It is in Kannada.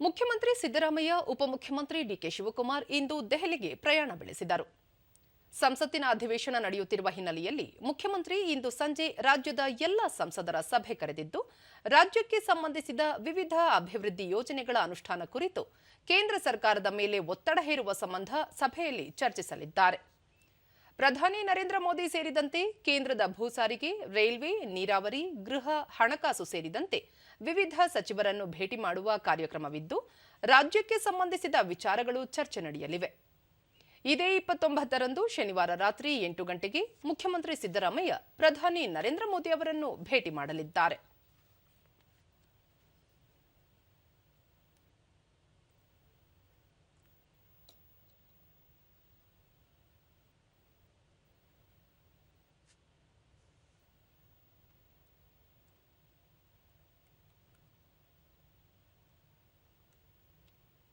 ಮುಖ್ಯಮಂತ್ರಿ ಸಿದ್ದರಾಮಯ್ಯ, ಉಪಮುಖ್ಯಮಂತ್ರಿ ಡಿಕೆ ಶಿವಕುಮಾರ್ ಇಂದು ದೆಹಲಿಗೆ ಪ್ರಯಾಣ ಬೆಳೆಸಿದರು. ಸಂಸತ್ತಿನ ಅಧಿವೇಶನ ನಡೆಯುತ್ತಿರುವ ಹಿನ್ನೆಲೆಯಲ್ಲಿ ಮುಖ್ಯಮಂತ್ರಿ ಇಂದು ಸಂಜೆ ರಾಜ್ಯದ ಎಲ್ಲ ಸಂಸದರ ಸಭೆ ಕರೆದಿದ್ದು, ರಾಜ್ಯಕ್ಕೆ ಸಂಬಂಧಿಸಿದ ವಿವಿಧ ಅಭಿವೃದ್ಧಿ ಯೋಜನೆಗಳ ಅನುಷ್ಠಾನ ಕುರಿತು ಕೇಂದ್ರ ಸರ್ಕಾರದ ಮೇಲೆ ಒತ್ತಡ ಹೇರುವ ಸಂಬಂಧ ಸಭೆಯಲ್ಲಿ ಚರ್ಚಿಸಲಿದ್ದಾರೆ. ಪ್ರಧಾನಿ ನರೇಂದ್ರ ಮೋದಿ ಸೇರಿದಂತೆ ಕೇಂದ್ರದ ಭೂ ಸಾರಿಗೆ ರೈಲ್ವೆ, ನೀರಾವರಿ, ಗೃಹ ಹಣಕಾಸು ಸೇರಿದಂತೆ ವಿವಿಧ ಸಚಿವರನ್ನು ಭೇಟಿ ಮಾಡುವ ಕಾರ್ಯಕ್ರಮವಿದ್ದು, ರಾಜ್ಯಕ್ಕೆ ಸಂಬಂಧಿಸಿದ ವಿಚಾರಗಳು ಚರ್ಚೆ ನಡೆಯಲಿವೆ. ಇದೇ ಇಪ್ಪತ್ತೊಂಬತ್ತರಂದು ಶನಿವಾರ ರಾತ್ರಿ ಎಂಟು ಗಂಟೆಗೆ ಮುಖ್ಯಮಂತ್ರಿ ಸಿದ್ದರಾಮಯ್ಯ ಪ್ರಧಾನಿ ನರೇಂದ್ರ ಮೋದಿ ಅವರನ್ನು ಭೇಟಿ ಮಾಡಲಿದ್ದಾರೆ.